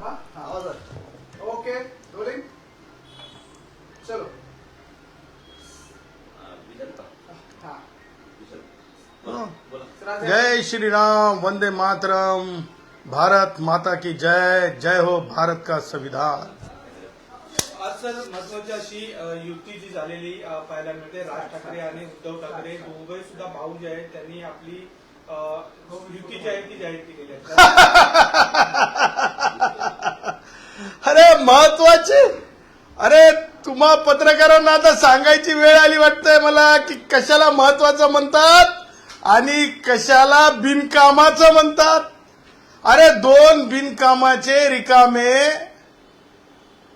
हाँ आवाज रही। ओके रोलिंग चलो. हाँ जय श्री राम वंदे मातरम. भारत माता की जय जय हो भारत का संविधान. आज सर महत्वाची अशी अ, युती जी झालेली अ, पाहायला मिळते राज ठाकरे आणि उद्धव ठाकरे. दोघे सुद्धा भाऊ जे आहेत त्यांनी आपली अ, युती जी आहे ती जाहीर केलेली आहे. अरे महत्त्वाचे. अरे तुम्हा पत्रकारांना आता सांगायची वेळ आली वाटतंय मला की कशाला महत्वाचं म्हणतात आणि कशाला बिनकामाचं म्हणतात. अरे दोन बिनकामाचे रिकामे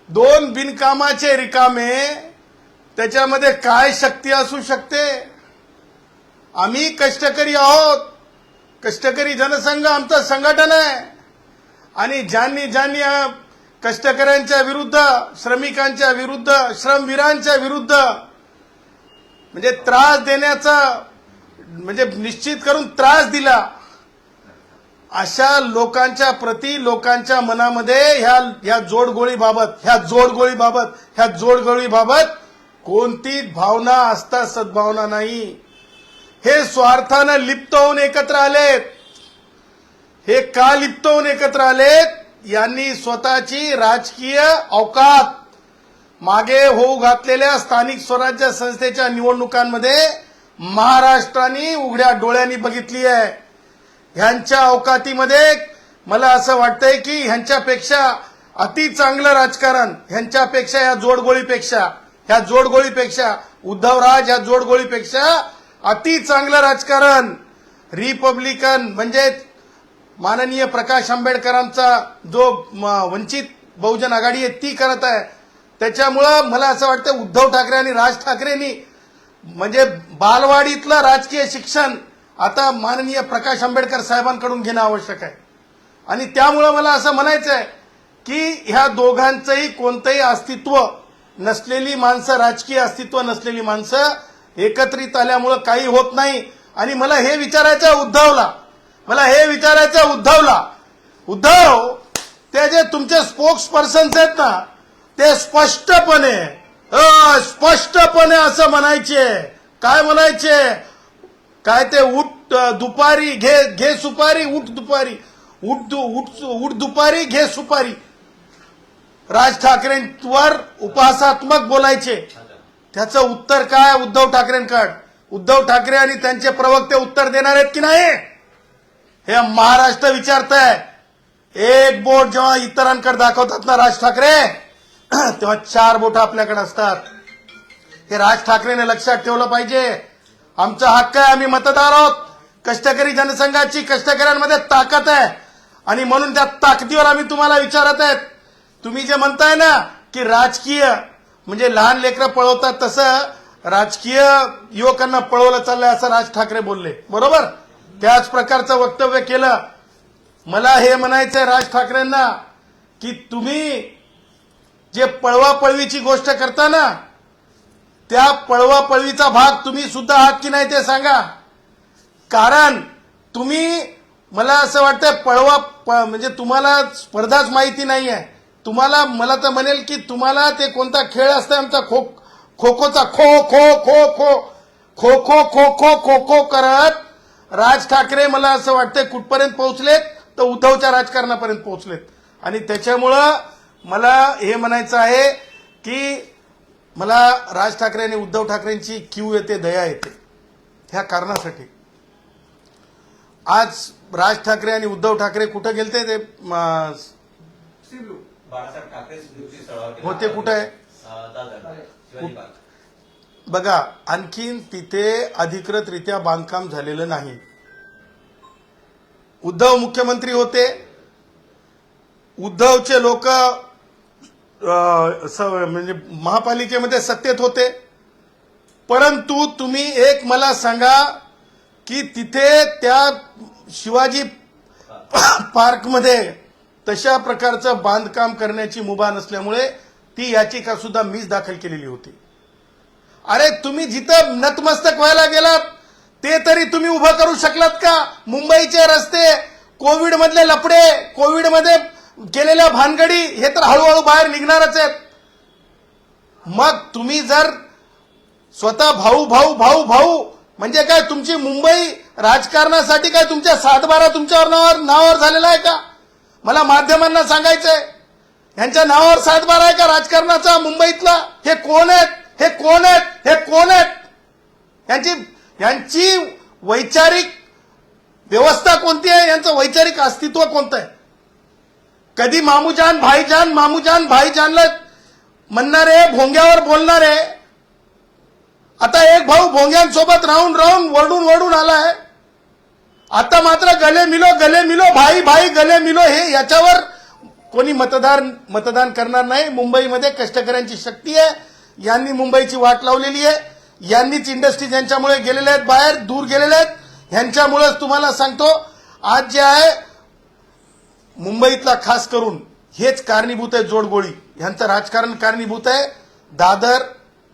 दोन बिनकामाचे रिकामे त्याच्यामध्ये काय शक्ती असू शकते? आम्ही कष्टकरी आहोत. कष्टकरी जनसंघ आमचं संघटन आहे. आणि ज्यांनी ज्यांनी कष्टकऱ्यांच्या विरुद्ध श्रमिकांच्या विरुद्ध श्रमवीरांच्या विरुद्ध म्हणजे त्रास देण्याचा म्हणजे निश्चित करून त्रास दिला अशा लोकांच्या प्रती लोकांच्या मनामध्ये ह्या ह्या जोडगोळीबाबत ह्या जोडगोळीबाबत ह्या जोडगोळीबाबत कोणतीच भावना असता सद्भावना नाही. हे स्वार्थानं लिप्त होऊन एकत्र आलेत. हे का लिप्त होऊन एकत्र आलेत? यांनी स्वतःची राजकीय अवकात मागे होऊ घातलेल्या स्थानिक स्वराज्य संस्थेच्या निवडणुकांमध्ये महाराष्ट्राने उघड्या डोळ्यांनी बघितली आहे. ह्यांच्या अवकातीमध्ये मला असं वाटतंय की ह्यांच्यापेक्षा अति चांगलं राजकारण ह्यांच्यापेक्षा या जोडगोळीपेक्षा ह्या जोडगोळीपेक्षा उद्धवराज या जोडगोळीपेक्षा अति चांगलं राजकारण रिपब्लिकन म्हणजे माननीय प्रकाश आंबेडकरांचा जो म, वंचित बहुजन आघाडी आहे ती करत आहे. त्याच्यामुळं मला असं वाटतं उद्धव ठाकरे आणि राज ठाकरेंनी म्हणजे बालवाडीतलं राजकीय शिक्षण आता माननीय प्रकाश आंबेडकर साहेबांकडून घेणं आवश्यक आहे. आणि त्यामुळं मला असं म्हणायचं आहे की ह्या दोघांचंही कोणतंही अस्तित्व नसलेली माणसं राजकीय अस्तित्व नसलेली माणसं एकत्रित आल्यामुळं काही होत नाही. आणि मला हे विचारायचं उद्धवला मला हे विचारायचं उद्धवला. उद्धव ते जे तुमचे स्पोक्स पर्सन्स आहेत ना ते स्पष्टपणे अ, स्पष्टपणे असं म्हणायचे. काय म्हणायचे? काय ते उठ दुपारी घे घे सुपारी उठ दुपारी. उठ दु- उठ उठ दुपारी घे सुपारी. राज ठाकरेंवर उपहासात्मक बोलायचे. त्याचं उत्तर काय उद्धव ठाकरेंकड? उद्धव ठाकरे आणि त्यांचे प्रवक्ते उत्तर देणार आहेत की नाही? हे महाराष्ट्र विचारतंय. एक बोट जेव्हा इतरांकडे दाखवतात ना राज ठाकरे तेव्हा चार बोट आपल्याकडे असतात. हे राज ठाकरेने लक्षात ठेवलं पाहिजे. आमचा हक्क आहे आम्ही मतदार आहोत. कष्टकरी जनसंघाची कष्टकऱ्यांमध्ये ताकद आहे. आणि म्हणून त्या ताकदीवर आम्ही तुम्हाला विचारत आहेत. तुम्ही जे म्हणताय ना की राजकीय म्हणजे लहान लेकरं पळवतात तसं राजकीय युवकांना पळवलं चाललंय असं राज ठाकरे बोलले. बरोबर? त्याच प्रकारचं वक्तव्य केलं. मला हे म्हणायचंय राज ठाकरेंना की तुम्ही जे पळवापळवीची गोष्ट करता ना त्या पळवापळवीचा भाग तुम्ही सुद्धा आहात की नाही ते सांगा. कारण तुम्ही मला असं वाटतं पळवा प- म्हणजे तुम्हाला स्पर्धाच माहिती नाही आहे तुम्हाला मला तर म्हणेल की तुम्हाला ते कोणता खेळ असतो आमचा खो खो खोचा खो खो खो खो खो खो खो खो खो खो करत राज ठाकरे मला असं वाटतंय कुठपर्यंत पोहोचलेत तर उद्धवच्या राजकारणापर्यंत पोहोचलेत. आणि त्याच्यामुळं मला हे म्हणायचं आहे की मला राज ठाकरे आणि उद्धव ठाकरेंची क्यू येते दया येते ह्या कारणासाठी. आज राज ठाकरे आणि उद्धव ठाकरे कुठं गेलते ते होते कुठं आहे अं, दादर शिवाजी पार्क बघा आणखीन तिथे अधिकृतरित्या बांधकाम झालेलं नाही. उद्धव मुख्यमंत्री होते. उद्धवचे लोक म्हणजे महापालिकेमध्ये सत्तेत होते. परंतु तुम्ही एक मला सांगा की तिथे त्या शिवाजी पार्कमध्ये तशा प्रकारचं बांधकाम करण्याची मुभा नसल्यामुळे ती याचिका सुद्धा मीच दाखल केलेली होती. अरे तुम्ही जिथं नतमस्तक व्हायला गेलात ते तरी तुम्ही उभं करू शकलात का? मुंबईचे रस्ते कोविड मधले लपडे कोविडमध्ये केलेल्या भानगडी हे तर हळूहळू बाहेर निघणारच आहेत. मग तुम्ही जर स्वतः भाऊ भाऊ भाऊ भाऊ म्हणजे काय तुमची मुंबई राजकारणासाठी काय तुमच्या सातबारा तुमच्यावर नावावर नावावर झालेला आहे का? मला माध्यमांना सांगायचंय यांच्या नावावर सातबारा आहे का राजकारणाचा मुंबईतला? हे कोण आहेत? हे कोण आहेत? हे कोण आहेत? यांची यांची वैचारिक व्यवस्था कोणती आहे? यांचं वैचारिक अस्तित्व कोणतं आहे? कधी मामूजान भाईजान मामूजान भाईजानला म्हणणारे भोंग्यावर बोलणारे आता एक भाऊ भोंग्यांसोबत राहून राहून वरडून वरडून आलाय. आता मात्र गले मिलो गले मिलो भाई भाई गले मिलो हे याच्यावर कोणी मतदार मतदान करणार नाही. मुंबईमध्ये कष्टकऱ्यांची शक्ती आहे. यांनी मुंबईची वाट लावलेली आहे. यांनीच इंडस्ट्रीज यांच्यामुळे गेलेले आहेत बाहेर दूर गेलेले आहेत. ह्यांच्यामुळेच तुम्हाला सांगतो आज जे आहे मुंबईतला खास करून हेच कारणीभूत आहे जोडगोळी. ह्यांचं राजकारण कारणीभूत आहे. दादर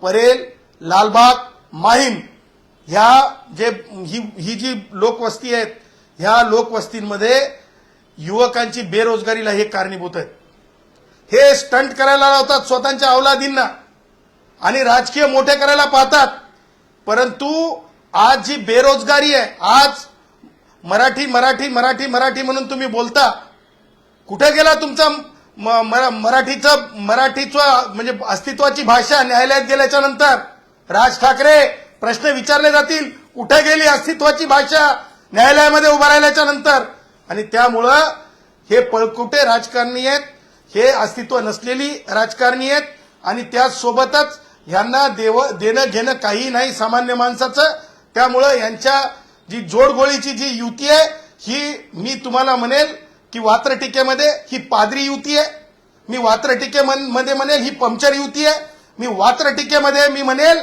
परेल लालबाग माहीम ह्या जे ही ही जी लोकवस्ती आहेत ह्या लोकवस्तींमध्ये युवकांची बेरोजगारीला हे कारणीभूत आहेत. हे स्टंट करायला लावतात स्वतःच्या अवलादींना आणि राजकीय मोठे करायला पाहतात. परंतु आज जी बेरोजगारी आहे आज मराठी मराठी मराठी मराठी म्हणून तुम्ही बोलता. कुठे गेला तुमचा म- मरा- मराठीचं मराठीचं म्हणजे अस्तित्वाची भाषा न्यायालयात गेल्याच्यानंतर? राज ठाकरे प्रश्न विचारले जातील कुठे गेली अस्तित्वाची भाषा न्यायालयामध्ये उभा राहिल्याच्या नंतर? आणि त्यामुळं हे पळकुटे राजकारणी आहेत हे अस्तित्व नसलेली राजकारणी आहेत आणि त्यासोबतच ह्यांना देव देणं घेणं काही नाही सामान्य माणसाचं. त्यामुळं यांच्या जी जोडगोळीची जी युती आहे ही मी तुम्हाला म्हणेल की वात्र टीकेमध्ये ही पादरी युती आहे. मी वात्र टीकेमध्ये म्हणेल ही पंक्चर युती आहे. मी वात्र टीकेमध्ये मी म्हणेल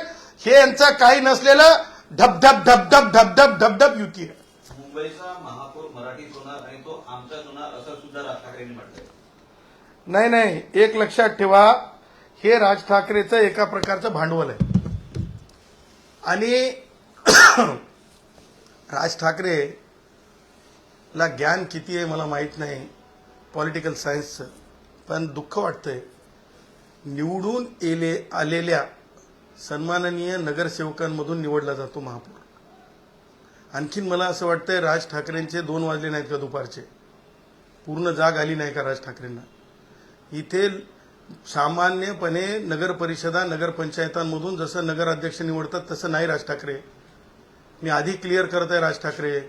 हे यांचं काही नसलेलं ढबढब ढबढब ढबढब ढबढब युती आहे. मुंबईचा महापौर होणार आणि तो आमचाच होणार असं सुद्धा राज ठाकरेंनी म्हटलंय. नाही नाही एक लक्षात ठेवा. हे राज ठाकरेचं एका प्रकारचं भांडवल आहे. आणि राज ठाकरे ला ज्ञान किती आहे मला माहीत नाही पॉलिटिकल सायन्सचं पण दुःख वाटतंय निवडून येले आलेल्या सन्माननीय नगरसेवकांमधून निवडला जातो महापौर. आणखीन मला असं वाटतंय राज ठाकरेंचे दोन वाजले नाहीत का दुपारचे? पूर्ण जाग आली नाही का राज ठाकरेंना? इथे सामान्यपणे नगर परिषदा नगरपंचायतांमधून जसं नगराध्यक्ष निवडतात तसं नाही राज ठाकरे. मी आधी क्लिअर करत आहे राज ठाकरे.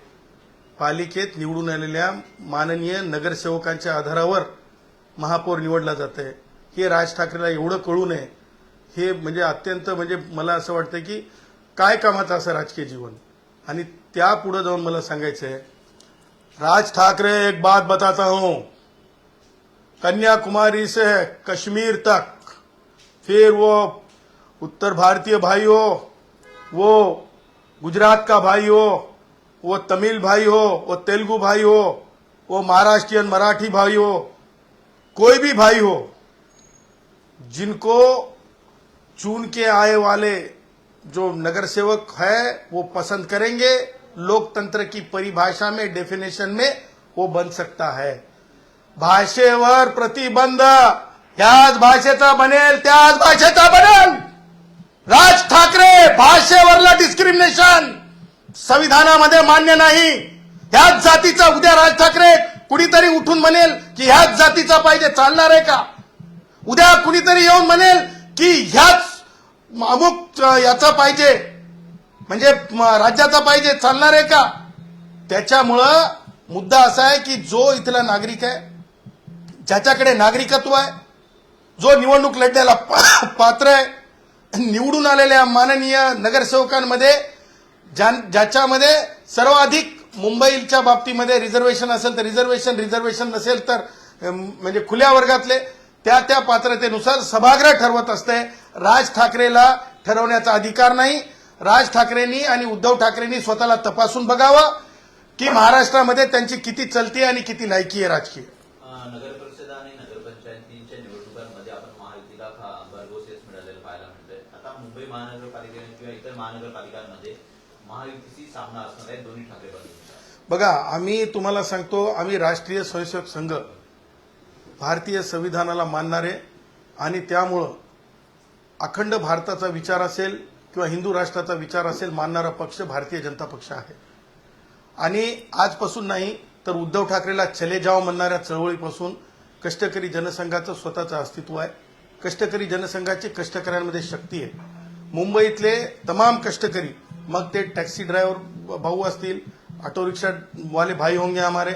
पालिकेत निवडून आलेल्या माननीय नगरसेवकांच्या आधारावर महापौर निवडला जात आहे हे राज ठाकरेला एवढं कळू नये. हे म्हणजे अत्यंत म्हणजे मला असं वाटतं की काय कामाचं असं राजकीय जीवन? आणि त्या पुढे जाऊन मला सांगायचं आहे राज ठाकरे एक बात बताता हूं. कन्याकुमारी से कश्मीर तक। फिर वो उत्तर भारतीय भाई हो, वो गुजरात का भाई हो, वो तमिल भाई हो, वो तेलुगु भाई हो, वो महाराष्ट्रियन मराठी भाई हो, कोई भी भाई हो, जिनको चुन के आए वाले जो नगर सेवक है, वो पसंद करेंगे। लोकतंत्र की परिभाषा में डेफिनेशन में वो बन सकता है। भाषेवर प्रतिबंध. ह्याच भाषेचा बनेल त्याच भाषेचा बनेल. राज ठाकरे भाषेवरला डिस्क्रिमिनेशन संविधानामध्ये मान्य नाही. ह्याच जातीचा उद्या राज ठाकरे कुणीतरी उठून म्हणेल की ह्याच जातीचा पाहिजे चालणार आहे का? उद्या कुणीतरी येऊन म्हणेल की ह्याच अमुक याचा पाहिजे म्हणजे राज्याचा पाहिजे चालणार आहे का? त्याच्यामुळं मुद्दा असा आहे की जो इथला नागरिक आहे ज्याच्याकडे नागरिकत्व आहे जो निवडणूक लढण्याला पा- पात्र आहे निवडून आलेल्या माननीय नगरसेवकांमध्ये ज्या- ज्याच्यामध्ये सर्वाधिक मुंबईच्या बाबतीमध्ये रिझर्वेशन असेल तर रिझर्वेशन रिझर्वेशन नसेल तर म्हणजे खुल्या वर्गातले त्या त्या पात्रतेनुसार सभागृह ठरवत असते. राज ठाकरेला ठरवण्याचा अधिकार नाही. राज ठाकरेंनी आणि उद्धव ठाकरेंनी स्वतःला तपासून बघावं की महाराष्ट्रामध्ये त्यांची किती चलती आणि किती लायकी आहे राजकीय अं, नगर परिषद आणि नगरपंचायतींच्या निवडणुकांमध्ये आपण महायुतीला खा- भरघोस यश मिळालेलं पाहायला मिळतंय आता मुंबई महानगरपालिकेने किंवा इतर महानगरपालिकांमध्ये महायुतीशी सामना असणार आहे दोन्ही ठाकरे बघा आम्ही तुम्हाला सांगतो आम्ही राष्ट्रीय स्वयंसेवक संघ भारतीय संविधानाला मानणारे आणि त्यामुळं अखंड भारताचा विचार असेल किंवा हिंदू राष्ट्राचा विचार असेल मानणारा पक्ष भारतीय जनता पक्ष आहे. आणि आजपासून नाही तर उद्धव ठाकरेला चले जाव म्हणणाऱ्या चळवळीपासून कष्टकरी जनसंघाचं स्वतःचं अस्तित्व आहे. कष्टकरी जनसंघाची कष्टकऱ्यांमध्ये शक्ती आहे. मुंबईतले तमाम कष्टकरी मग ते टॅक्सी ड्रायव्हर भाऊ असतील ऑटो रिक्षा वाले भाई होंगे हमारे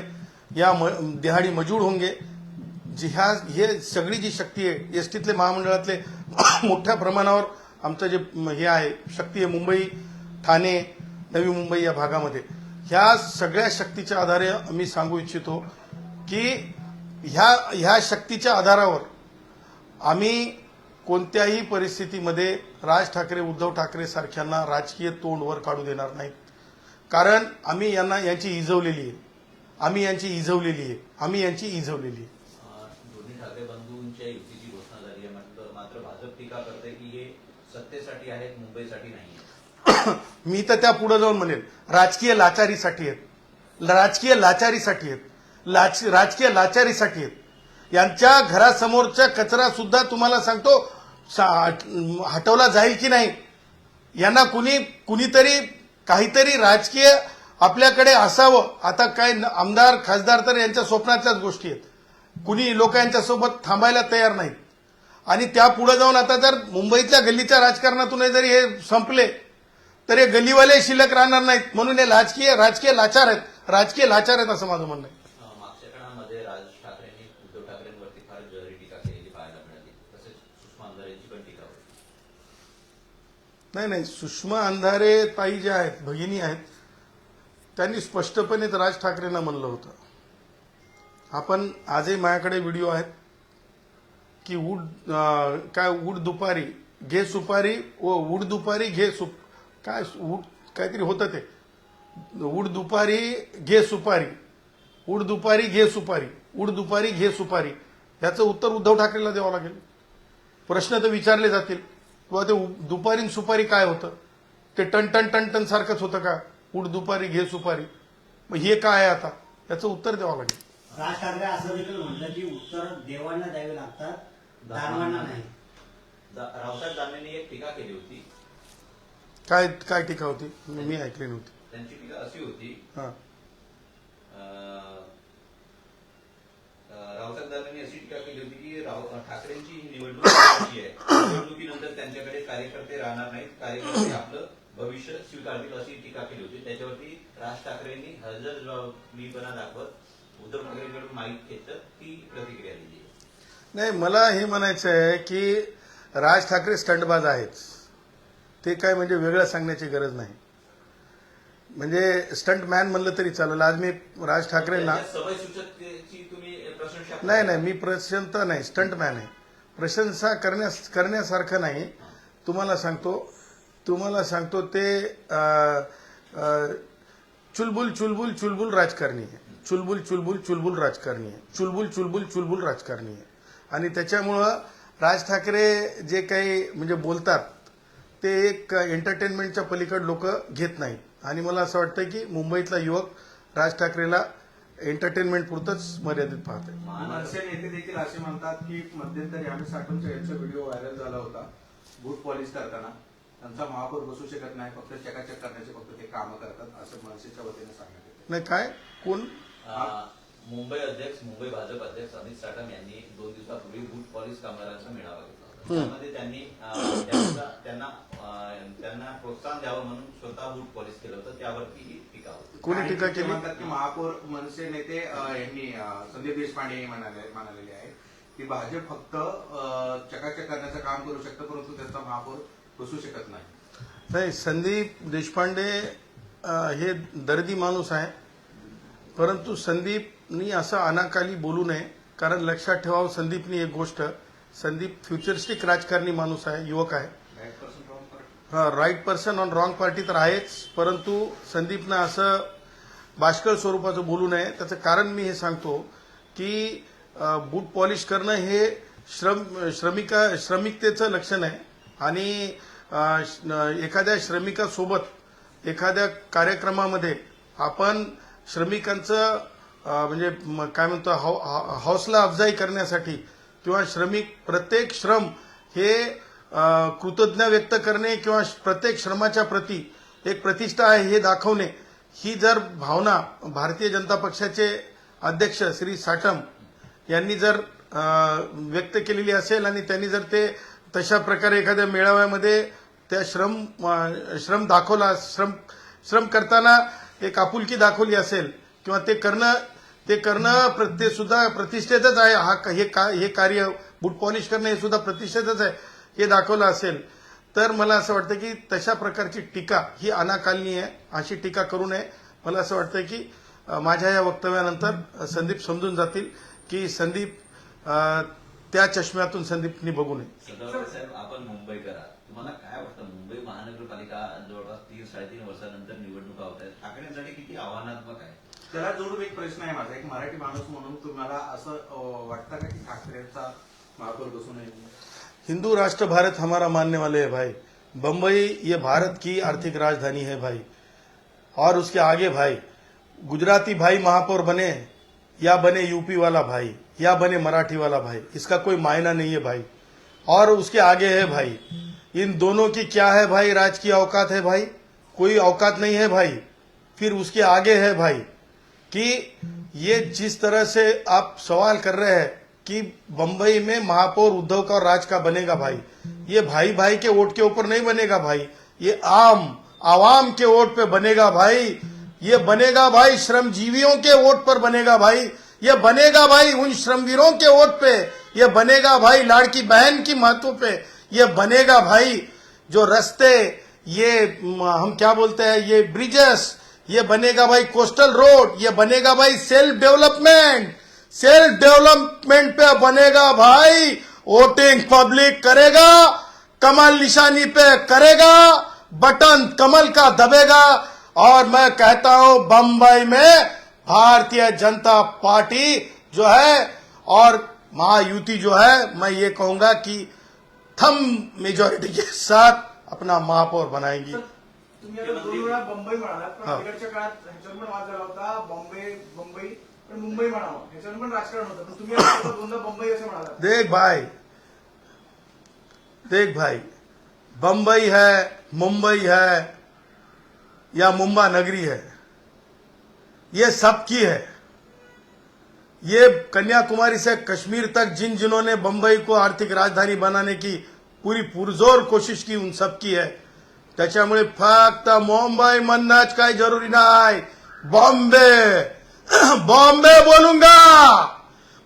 या म, दिहाडी मजूर होंगे जी ह्या हे सगळी जी शक्ती आहे एस टीतले महामंडळातले मोठ्या प्रमाणावर आमचं जे हे आहे शक्ती आहे मुंबई ठाणे नवी मुंबई या भागामध्ये. ह्या सगळ्या शक्तीच्या आधारे मी सांगू इच्छितो की ह्या ह्या शक्तीच्या आधारावर आम्ही कोणत्याही परिस्थितीमध्ये राज ठाकरे उद्धव ठाकरे सारख्यांना राजकीय तोंड वर काढू देणार नाहीत. कारण आम्ही यांना यांची इजवलेली आहे. आम्ही यांची इजवलेली आहे. आम्ही यांची इजवलेली आहे. दोन्ही ठाकरे बंधूंच्या युतीची घोषणा झाली आहे. म्हटलं मात्र भाजप टीका करते की हे सत्तेसाठी आहेत मुंबईसाठी नाही मी तर त्या पुढे जाऊन म्हणेल राजकीय लाचारीसाठी आहेत. राजकीय लाचारीसाठी आहेत. लाच राजकीय लाचारीसाठी आहेत. यांच्या घरासमोरचा कचरा सुद्धा तुम्हाला सांगतो हटवला जाईल की नाही? यांना कुणी कुणीतरी काहीतरी राजकीय आपल्याकडे असावं. आता काय आमदार खासदार तर यांच्या स्वप्नातल्याच गोष्टी आहेत. कुणी लोक यांच्यासोबत थांबायला तयार नाहीत. आणि त्या पुढे जाऊन आता जर मुंबईतल्या गल्लीच्या राजकारणातून जरी हे संपले तर हे गल्लीवाले शिल्लक राहणार नाहीत. म्हणून हे राजकीय राजकीय लाचार आहेत. राजकीय लाचार आहेत असं माझं म्हणणं आहे अं, मागच्या काळामध्ये राज ठाकरेंनी उद्धव ठाकरेंवरती फार जहरी टीका केलेली पाहायला मिळाली तसेच सुषमा अंधारेंची पण टीका होती नाही नाही सुषमा अंधारे ताई ज्या आहेत भगिनी आहेत त्यांनी स्पष्टपणे राज ठाकरेंना म्हणलं होतं. आपण आजही माझ्याकडे व्हिडिओ आहेत की उड काय उड दुपारी घे सुपारी व उड दुपारी घे सुप काय उड काहीतरी होतं ते. उड दुपारी घे सुपारी. उड दुपारी घे सुपारी. उड दुपारी घे सुपारी. याचं उत्तर उद्धव ठाकरेला द्यावं लागेल. प्रश्न तर विचारले जातील. किंवा ते दुपारी आणि सुपारी काय होतं? ते टन टन टन टन सारखंच होतं का? उड दुपारी घे सुपारी. मग हे काय आहे आता? याचं उत्तर द्यावं लागेल. राज ठाकरे असं देखील म्हटलं की उत्तर देवांना द्यावे लागतात दानवांना नाही. रावसाहेब दानवेंनी एक टीका केली होती. काय काय टीका होती? मी ऐकली नव्हती. त्यांची टीका अशी होती. हा. अं, रावसाहेब दानवेंनी अशी टीका केली होती की राव ठाकरेंची ही निवडणूक आहे. निवडणुकीनंतर त्यांच्याकडे कार्यकर्ते राहणार नाहीत. कार्यकर्ते आपलं भविष्य स्वीकारतील अशी टीका केली होती. त्याच्यावरती राज ठाकरेंनी हजरजबाबीपणा दाखवत उद्धव ठाकरेंकडून माहीत घेतलं. ती प्रतिक्रिया दिली. नाही मला हे म्हणायचं आहे की राज ठाकरे स्टंटबाज आहेच ते काय म्हणजे वेगळं सांगण्याची गरज नाही. म्हणजे स्टंट मॅन म्हणलं तरी चालेल. आज मी राज ठाकरेंना नाही नाही मी प्रशंसा नाही स्टंट मॅन आहे. प्रशंसा करण्यास करण्यासारखं नाही. तुम्हाला सांगतो तुम्हाला सांगतो ते चुलबुल चुलबुल चुलबुल राजकारणी आहे. चुलबुल चुलबुल चुलबुल राजकारणी आहे. चुलबुल चुलबुल चुलबुल राजकारणी आहे. आणि त्याच्यामुळं राज ठाकरे जे काही म्हणजे बोलतात ते एक एंटरटेनमेंटच्या पलीकड लोक घेत नाहीत. आणि मला असं वाटतं की मुंबईतला युवक राज ठाकरेला एंटरटेनमेंट पुरतच मर्यादित पाहत मनसे नेते देखील असे म्हणतात की मध्यंतरी आम्ही साठवूनचा यांचा व्हिडिओ व्हायरल झाला होता बूट पॉलिश करताना. त्यांचा महापौर बसू शकत नाही फक्त चकाचक करण्याचे फक्त ते कामं करतात असं मनसेच्या वतीने सांगण्यात येते. नाही काय? कोण? मुंबई अध्यक्ष मुंबई भाजप अध्यक्ष अमित साटम यांनी दोन दिवसापूर्वी बूट पॉलिस कामगारांचा मेळावा घेतला होता. त्यामध्ये त्यांनी त्यांना त्यांना प्रोत्साहन द्यावं म्हणून स्वतः बूट पॉलिस केलं होतं. त्यावरती ही टीका होती. कोणी टीका केली? म्हणतात की महापौर मनसे नेते यांनी संदीप देशपांडे यांनी म्हणाले म्हणालेले आहे की भाजप फक्त अं, चकाचक करण्याचं काम करू शकतं परंतु त्यांचा महापौर बसू शकत नाही. नाही संदीप देशपांडे हे दर्दी माणूस आहे. परंतु संदीपनी असं अनाकाली बोलू नये कारण लक्षात ठेवावं संदीपनी एक गोष्ट. संदीप फ्युचरिस्टिक राजकारणी माणूस आहे युवक आहे. हा right person on wrong party तर आहेच परंतु संदीपनं असं बाष्कळ स्वरूपाचं बोलू नये. त्याचं कारण मी हे सांगतो की बूट पॉलिश करणं हे श्रम श्रमिका श्रमिकतेचं लक्षण आहे. आणि एखाद्या श्रमिकासोबत एखाद्या कार्यक्रमामध्ये आपण श्रमिकांचं म्हणजे काय म्हणतो हौसला अफजाई करण्यासाठी किंवा श्रमिक प्रत्येक श्रम हे कृतज्ञ व्यक्त करणे किंवा प्रत्येक श्रमाच्या प्रती एक प्रतिष्ठा आहे हे दाखवणे ही जर भावना भारतीय जनता पक्षाचे अध्यक्ष श्री साटम यांनी जर व्यक्त केलेली असेल आणि त्यांनी जर ते तशा प्रकारे एखाद्या मेळाव्यामध्ये त्या श्रम श्रम दाखवला श्रम श्रम करताना एक आपुलकी दाखवली असेल किंवा ते करणं ते करणं प्र- सुद्धा प्रतिष्ठेतच आहे. हा हे का हे कार्य बूट पॉलिश करणं हे सुद्धा प्रतिष्ठेतच आहे. हे दाखवलं असेल. तर मला असं वाटतं की तशा प्रकारची टीका ही अनाकालनीय आहे. अशी टीका करू नये. मला असं वाटतं की माझ्या या वक्तव्यानंतर संदीप समजून जातील की संदीप त्या चष्म्यातून संदीपनी बघू नये. साहेब आपण मुंबईकर तुम्हाला काय वाटतं? मुंबई महानगरपालिका जवळपास तीन साडेतीन वर्षानंतर निवडणुका होत आहेत. ठाकरेंसाठी किती आव्हानात्मक आहे? त्याला जोडून एक प्रश्न आहे माझा. एक मराठी माणूस म्हणून तुम्हाला असं वाटतं का की ठाकरेंचा महापौर बसू हिंदू राष्ट्र भारत हमारा मानने वाले है भाई. बम्बई ये भारत की आर्थिक राजधानी है भाई. और उसके आगे भाई, गुजराती भाई महापौर बने, या बने यूपी वाला भाई, या बने मराठी वाला भाई. इसका कोई मायना नहीं है भाई. और उसके आगे है भाई, इन दोनों की क्या है भाई? राज की औकात है भाई? कोई औकात नहीं है भाई. फिर उसके आगे है भाई कि ये जिस तरह से आप सवाल कर रहे हैं कि बंबई में महापौर उद्धव का और राज का बनेगा भाई, ये भाई भाई के वोट के ऊपर नहीं बनेगा भाई, ये आम, आवाम के वोट पे बनेगा भाई, ये बनेगा भाई श्रमजीवियों के वोट पर बनेगा भाई, ये बनेगा भाई उन श्रमवीरों के वोट पे, ये बनेगा भाई लाड़की बहन की महत्व पे, ये बनेगा भाई जो रस्ते, ये, हम क्या बोलते हैं, ये ब्रिजेस ये बनेगा भाई कोस्टल रोड, ये बनेगा भाई सेल्फ डेवलपमेंट। सेल्फ डेवलपमेंट पे बनेगा भाई, वोटिंग पब्लिक करेगा, कमल निशानी पे करेगा, बटन कमल का दबेगा। और मैं कहता हूँ, बंबई में भारतीय जनता पार्टी जो है, और महायुति जो है, मैं ये कहूँगा कि थम मेजोरिटी के साथ अपना महापौर बनाएँगी। तुम्ही आता दोन वेळा मुंबई म्हणालात पण हा. अलीकडच्या काळात ह्याच्यावर पण वाद झाला होता बॉम्बे मुंबई पण मुंबई म्हणावं. ह्याच्यावर पण राजकारण होतं पण तुम्ही आता दोनदा मुंबई असं म्हणालात. देख भाई देख भाई बंबई है मुंबई है या मुंबा नगरी है ये सबकी है। ये कन्याकुमारी से कश्मीर तक जिन जिन्होंने बंबई को आर्थिक राजधानी बनाने की पूरी पुरजोर कोशिश की उन सबकी है। त्याच्यामुळे फक्त मुंबई म्हणणंच काही जरुरी नाही. बॉम्बे. बॉम्बे बोलूंगा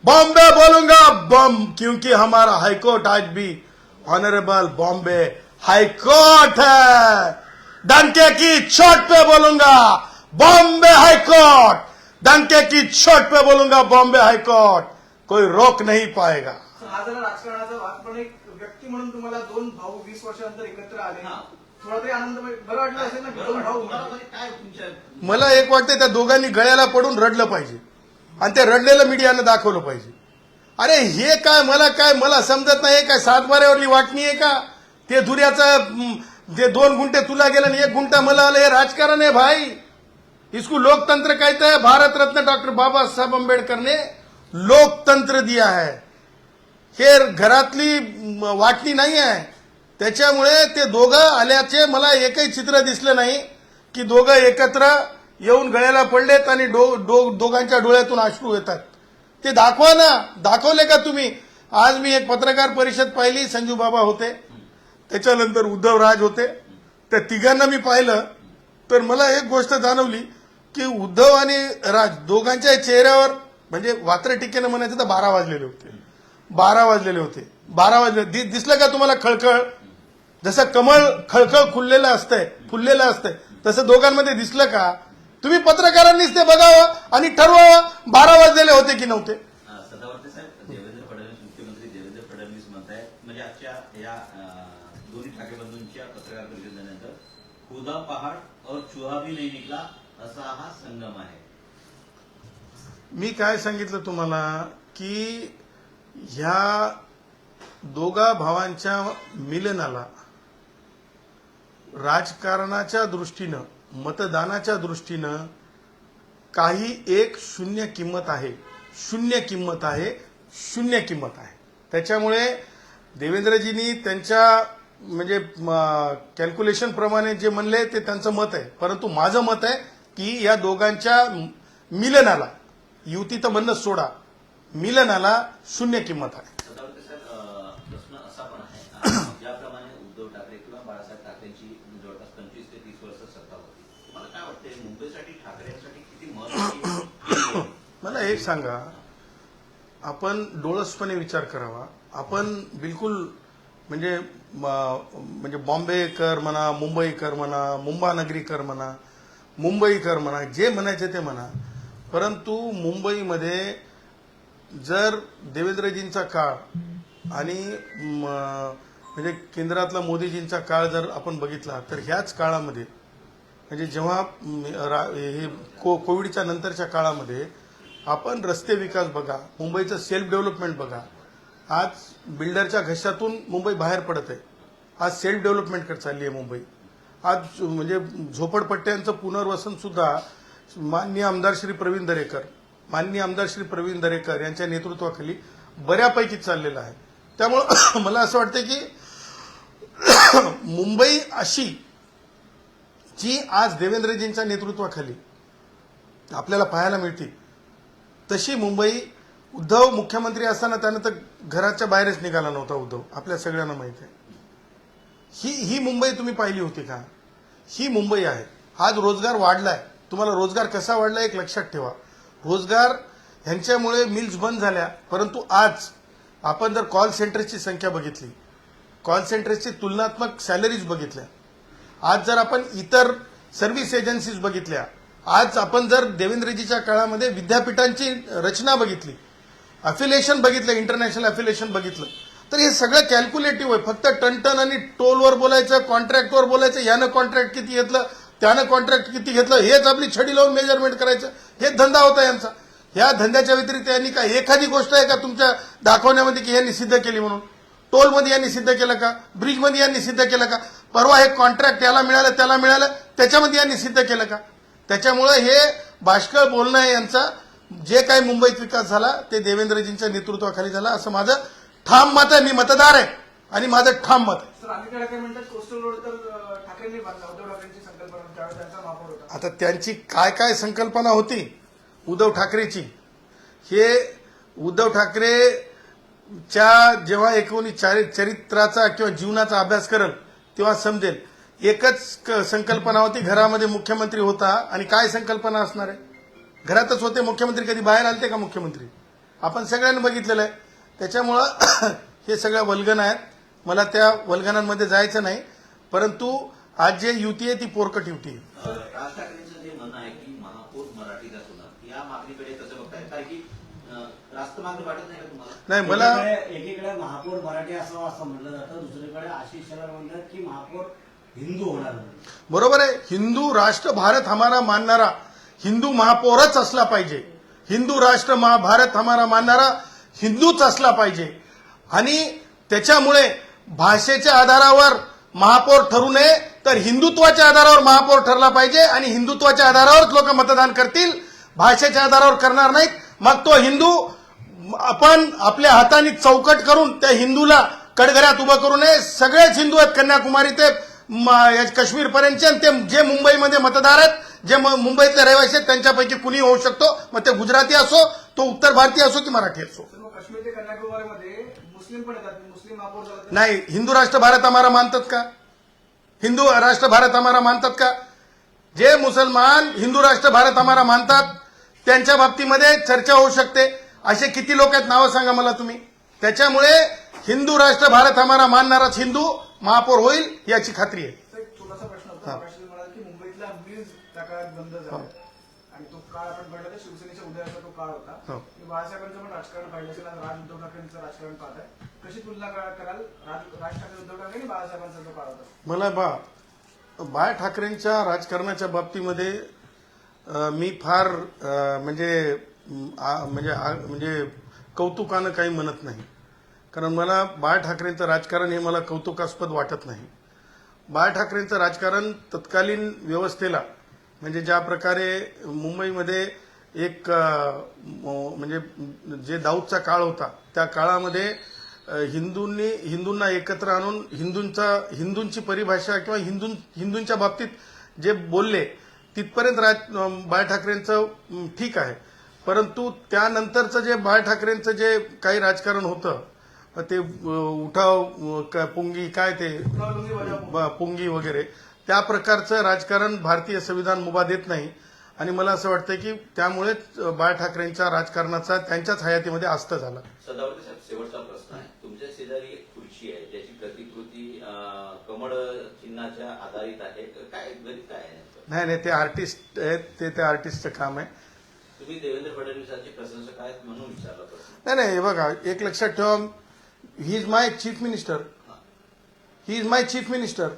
बॉम्बे बोलूंगा बम क्योंकि हमारा हाईकोर्ट आज भी ऑनरेबल बॉम्बे हाईकोर्ट है. डंके की चोट पे बोलूंगा बॉम्बे हाईकोर्ट. डंके की चोट पे बोलूंगा बॉम्बे हाईकोर्ट. कोई रोक नहीं पाएगा. हा जरा राजकारणाचा वाद पण एक व्यक्ती म्हणून तुम्हाला दोन भाऊ वीस वर्षानंतर एकत्र आले. मला एक वाटतं त्या दोघांनी गळ्याला पडून रडलं पाहिजे. आणि ते रडलेलं मीडियानं दाखवलं पाहिजे. अरे हे काय मला काय मला समजत नाही काय सातबाऱ्यावरली वाटणी आहे का? ते धुऱ्याचं जे दोन गुंठे तुला गेलं आणि एक गुंठा मला आलं. हे राजकारण आहे भाई. इसको लोकतंत्र कहते हैं भारत रत्न डॉक्टर बाबा साहब ने लोकतंत्र दिया है. हे घरातली वाटणी नाही आहे. त्याच्यामुळे ते दोघं आल्याचे मला एकही चित्र दिसलं नाही की दोघं एकत्र येऊन गळ्याला पडलेत आणि डो, डो, दोघांच्या डोळ्यातून अश्रू येतात. ते दाखवा ना. दाखवले का तुम्ही? आज मी एक पत्रकार परिषद पाहिली संजू बाबा होते. त्याच्यानंतर उद्धव राज होते. त्या तिघांना मी पाहिलं. तर मला एक गोष्ट जाणवली की उद्धव आणि राज दोघांच्या चेहऱ्यावर म्हणजे वात्र टिकेनं म्हणायचं तर बारा वाजलेले होते. बारा वाजलेले होते. बारा वाजले. दि- दिसलं का तुम्हाला खळखळ? जसं कमळ खळखळ खुललेलं असतंय फुललेलं असतंय तसं दोघांमध्ये दिसलं का तुम्ही पत्रकारांनीच ते बघावं आणि ठरवावं बारा वाजलेले होते की नव्हते. म्हणजे खुदा पहाड और चुहा भी नाही निकला असा हा संगम आहे. मी काय सांगितलं तुम्हाला की ह्या दोघा भावांच्या मिलनाला राजकारणाच्या दृष्टीनं मतदानाच्या दृष्टीनं काही एक शून्य किंमत आहे. शून्य किंमत आहे शून्य किंमत आहे. त्याच्यामुळे देवेंद्रजींनी त्यांच्या म्हणजे कॅल्क्युलेशन प्रमाणे जे म्हणले ते त्यांचं मत आहे. परंतु माझं मत आहे की या दोघांच्या मिलनाला युती तर म्हणणं सोडा मिलनाला शून्य किंमत आहे सदावर्ते साहेब अं, प्रश्न असा पण आहे ज्याप्रमाणे उद्धव ठाकरे किंवा बाळासाहेब ठाकरेंची जवळपास पंचवीस ते तीस वर्ष सत्ता होती मला काय वाटतंय मुंबईसाठी ठाकरेंसाठी किती महत्वाची मला एक सांगा. आपण डोळसपणे विचार करावा. आपण बिलकुल म्हणजे म्हणजे बॉम्बेकर म्हणा मुंबईकर म्हणा मुंबानगरीकर म्हणा मुंबईकर म्हणा जे म्हणायचे ते म्हणा. परंतु मुंबईमध्ये जर देवेंद्रजींचा काळ आणि म्हणजे केंद्रातला मोदीजींचा काळ जर आपण बघितला तर ह्याच काळामध्ये म्हणजे जेव्हा रा- हे को कोविडच्या नंतरच्या काळामध्ये आपण रस्ते विकास बघा मुंबईचं सेल्फ डेव्हलपमेंट बघा. आज बिल्डरच्या घशातून मुंबई बाहेर पडत आहे. आज सेल्फ डेव्हलपमेंटकडे चालली आहे मुंबई. आज म्हणजे झोपडपट्ट्यांचं पुनर्वसन सुद्धा माननीय आमदार श्री प्रवीण दरेकर माननीय आमदार श्री प्रवीण दरेकर यांच्या नेतृत्वाखाली बऱ्यापैकी चाललेलं आहे. त्यामुळं मला असं वाटतं की मुंबई अशी जी आज देवेंद्रजींच्या नेतृत्वाखाली आपल्याला पाहायला मिळते तशी मुंबई उद्धव मुख्यमंत्री असताना त्यानं तर घराच्या बाहेरच निघाला नव्हता उद्धव. आपल्या सगळ्यांना माहिती आहे. ही ही मुंबई तुम्ही पाहिली होती का? ही मुंबई आहे. आज रोजगार वाढलाय. तुम्हाला रोजगार कसा वाढला एक लक्षात ठेवा. रोजगार ह्यांच्यामुळे मिल्स बंद झाल्या. परंतु आज आपण जर कॉल सेंटर्सची संख्या बघितली कॉल सेंटर्सची तुलनात्मक सॅलरीज बघितल्या आज जर आपण इतर सर्व्हिस एजन्सीज बघितल्या आज आपण जर देवेंद्रजीच्या काळामध्ये विद्यापीठांची रचना बघितली अफिलिएशन बघितलं इंटरनॅशनल अफिलिएशन बघितलं तर हे सगळं कॅल्क्युलेटिव्ह आहे. फक्त टनटन आणि टोलवर बोलायचं कॉन्ट्रॅक्टवर बोलायचं यानं कॉन्ट्रॅक्ट किती घेतलं त्यानं कॉन्ट्रॅक्ट किती घेतलं हेच आपली छडी लावून मेजरमेंट करायचं. हेच धंदा होता यांचा. या धंद्याच्या व्यतिरिक्त यांनी काय एखादी गोष्ट आहे का तुमच्या दाखवण्यामध्ये की यांनी सिद्ध केली म्हणून? टोलमध्ये यांनी सिद्ध केलं का? ब्रिजमध्ये यांनी सिद्ध केलं का? परवा हे कॉन्ट्रॅक्ट याला मिळालं त्याला मिळालं त्याच्यामध्ये यांनी सिद्ध केलं का? त्याच्यामुळे हे बाष्कळ बोलणं आहे यांचा जे काही मुंबईत विकास झाला ते देवेंद्रजींच्या नेतृत्वाखाली झाला असं माझं ठाम मत आहे. मी मतदार आहे आणि माझं ठाम मत आहे. ठाकरे आता त्यांची काय काय संकल्पना होती? उद्धव ठाकरेची. हे उद्धव ठाकरेच्या जेव्हा एकूण चारि- चरित्राचा किंवा जीवनाचा अभ्यास करल तेव्हा समजेल. एकच क- संकल्पना होती घरामध्ये मुख्यमंत्री होता. आणि काय संकल्पना असणार आहे? घरातच होते मुख्यमंत्री कधी बाहेर आलते का मुख्यमंत्री? आपण सगळ्यांनी बघितलेलं आहे. त्याच्यामुळं हे सगळ्या वल्गन आहेत. मला त्या वल्गनांमध्ये जायचं नाही. परंतु आज जे युती आहे ती पोरकट युती आहे राज ठाकरेंचं जे म्हणणं आहे की महापौर मराठीचा होणार या मागणीकडे कसं बघताय? कारण की अं, रास्त मागणी वाटत नाही का तुम्हाला? नाही मला एकीकडे महापौर मराठी असावा असं म्हटलं जातं. दुसरीकडे आशिष शेलार म्हणतात की महापौर हिंदू होणार बरोबर आहे. हिंदू राष्ट्र भारत हमारा मानणारा हिंदू महापौरच असला पाहिजे. हिंदू राष्ट्र महाभारत हमारा मानणारा हिंदूच असला पाहिजे. आणि त्याच्यामुळे भाषेच्या आधारावर महापौर ठरू नये तर हिंदुत्वाच्या आधारावर महापौर ठरला पाहिजे आणि हिंदुत्वाच्या आधारावरच लोक मतदान करतील. भाषेच्या आधारावर करणार नाहीत. मग तो हिंदू आपण आपल्या हाताने चौकट करून त्या हिंदूला कडगऱ्यात उभं करू नये. सगळेच हिंदू आहेत कन्याकुमारी ते काश्मीर पर्यंतचे आणि ते जे मुंबईमध्ये मतदार आहेत जे म- मुंबईतले रहिवासी आहेत त्यांच्यापैकी कुणी होऊ शकतो. मग ते गुजराती असो तो उत्तर भारतीय असो की मराठी असो. नाही हिंदू राष्ट्र भारत आम्हाला मानतात का? हिंदू राष्ट्र भारत आम्हाला मानतात का? जे मुसलमान हिंदू राष्ट्र भारत आम्हाला मानतात त्यांच्या बाबतीमध्ये चर्चा होऊ शकते. असे किती लोक आहेत नावं सांगा मला तुम्ही. त्याच्यामुळे हिंदू राष्ट्र भारत हमारा मानणाराच हिंदू महापौर होईल याची खात्री आहे. छोटासा प्रश्न होता. म्हणाल की मुंबईतला मिल्स त्या काळात बंद झाला. आणि तो काळ आपण तर शिवसेनेच्या उदयाचा तो काळ होता. बाळासाहेबांचं पण राजकारण पाहिलं असेल राज उद्धव ठाकरेंचं राजकारण पाहत आहे. कशी तुलना करा- कराल? राज ठाकरे उद्धव ठाकरे आणि बाळासाहेबांचा जो काळ होता? मला बा बाळ ठाकरेंच्या राजकारणाच्या बाबतीमध्ये मी फार म्हणजे म्हणजे म्हणजे कौतुकानं काही म्हणत नाही. कारण मला बाळ ठाकरेंचं राजकारण हे मला कौतुकास्पद वाटत नाही. बाळ ठाकरेंचं राजकारण तत्कालीन व्यवस्थेला म्हणजे ज्या प्रकारे मुंबईमध्ये एक म्हणजे जे दाऊदचा काळ होता त्या काळामध्ये हिंदूंनी हिंदूंना एकत्र आणून हिंदूंचा हिंदूंची परिभाषा किंवा हिंदू हिंदूंच्या बाबतीत जे बोलले तिथपर्यंत राज बाळ ठाकरेंचं ठीक आहे. परंतु त्यानंतरचं जे बाळ ठाकरेंचं जे काही राजकारण होतं ते उठाव पुंगी काय ते? पुंगी वगैरे. त्या प्रकारचं राजकारण भारतीय संविधान मुभा देत नाही. आणि मला असं वाटतं की त्यामुळेच बाळ ठाकरेंच्या राजकारणाचा त्यांच्याच हयातीमध्ये अस्त झाला. सदावर्ती साहेब शेवटचा प्रश्न आहे. तुमच्या शेजारी एक खुर्ची आहे ज्याची प्रतिकृती कमळ चिन्हाच्या आधारित आहे. काय काय? नाही नाही ते आर्टिस्ट आहेत ते त्या आर्टिस्टचं काम आहे. तुम्ही देवेंद्र फडणवीसांचे प्रशंसक आहेत म्हणून विचारला नाही नाही हे बघा एक लक्षात ठेवा. He is my chief minister he is my chief minister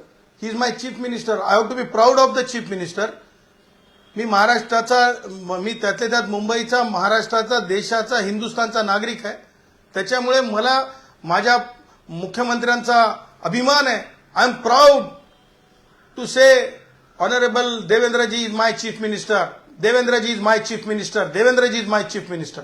he is my chief minister I have to be proud of the chief minister मी महाराष्ट्राचा मी त्यातल्या त्यात मुंबईचा महाराष्ट्राचा देशाचा हिंदुस्थानचा नागरिक आहे. त्याच्यामुळे मला माझ्या मुख्यमंत्र्यांचा अभिमान आहे. I am proud to say honourable Devendraji is my chief minister Devendraji is my chief minister Devendraji is my chief minister